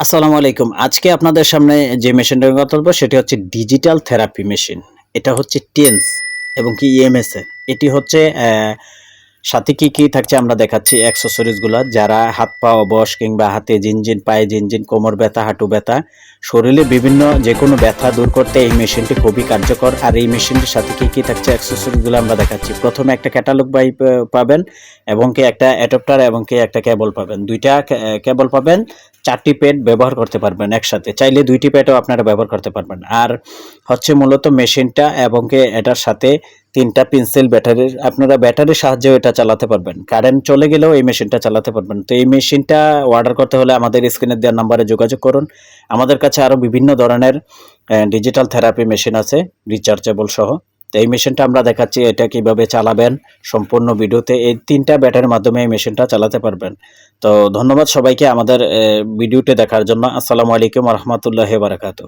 আসসালামু আলাইকুম। আজকে আপনাদের সামনে যে মেশিনটার কথা বলব, সেটি হচ্ছে ডিজিটাল থেরাপি মেশিন এটা হচ্ছে টেন্স এবং কি ইএমএস এর। এটি হচ্ছে সাথে কি কি থাকছে আমরা দেখাচ্ছি অ্যাক্সেসরিজগুলো যারা হাত পা অবশ কিংবা হাতে জিনজিন, পায়ে জিনজিন, কোমর ব্যথা, হাঁটু ব্যথা, শরীরে বিভিন্ন যে কোনো ব্যথা দূর করতে এই মেশিনটি খুবই কার্যকর। আর এই মেশিনটির সাথে কি কি থাকছে অ্যাক্সেসরিজগুলো আমরা দেখাচ্ছি। প্রথমে একটা ক্যাটালগ বাই পাবেন এবং কি একটা অ্যাডাপ্টার এবং কি একটা কেবল পাবেন। দুইটা কেবল পাবেন, চারটি প্যাড ব্যবহার করতে পারবেন একসাথে। চাইলে দুইটি প্যাডও আপনারা ব্যবহার করতে পারবেন। আর হচ্ছে মূলত মেশিনটা এবং কি এটার সাথে তিনটা পেন্সিল ব্যাটারির আপনারা ব্যাটারির সাহায্যেও এটা চালাতে পারবেন। কারেন্ট চলে গেলেও এই মেশিনটা চালাতে পারবেন। তো এই মেশিনটা অর্ডার করতে হলে আমাদের স্ক্রিনে দেওয়ার নাম্বারে যোগাযোগ করুন। আমাদের কাছে আরও বিভিন্ন ধরনের ডিজিটাল থেরাপি মেশিন আছে রিচার্জেবল সহ। তো এই মেশিনটা আমরা দেখাচ্ছি এটা কীভাবে চালাবেন সম্পূর্ণ ভিডিওতে। এই তিনটা ব্যাটারির মাধ্যমে এই মেশিনটা চালাতে পারবেন। তো ধন্যবাদ সবাইকে আমাদের ভিডিওটি দেখার জন্য। আসসালামু আলাইকুম রহমতুল্লাহ বারাকাতু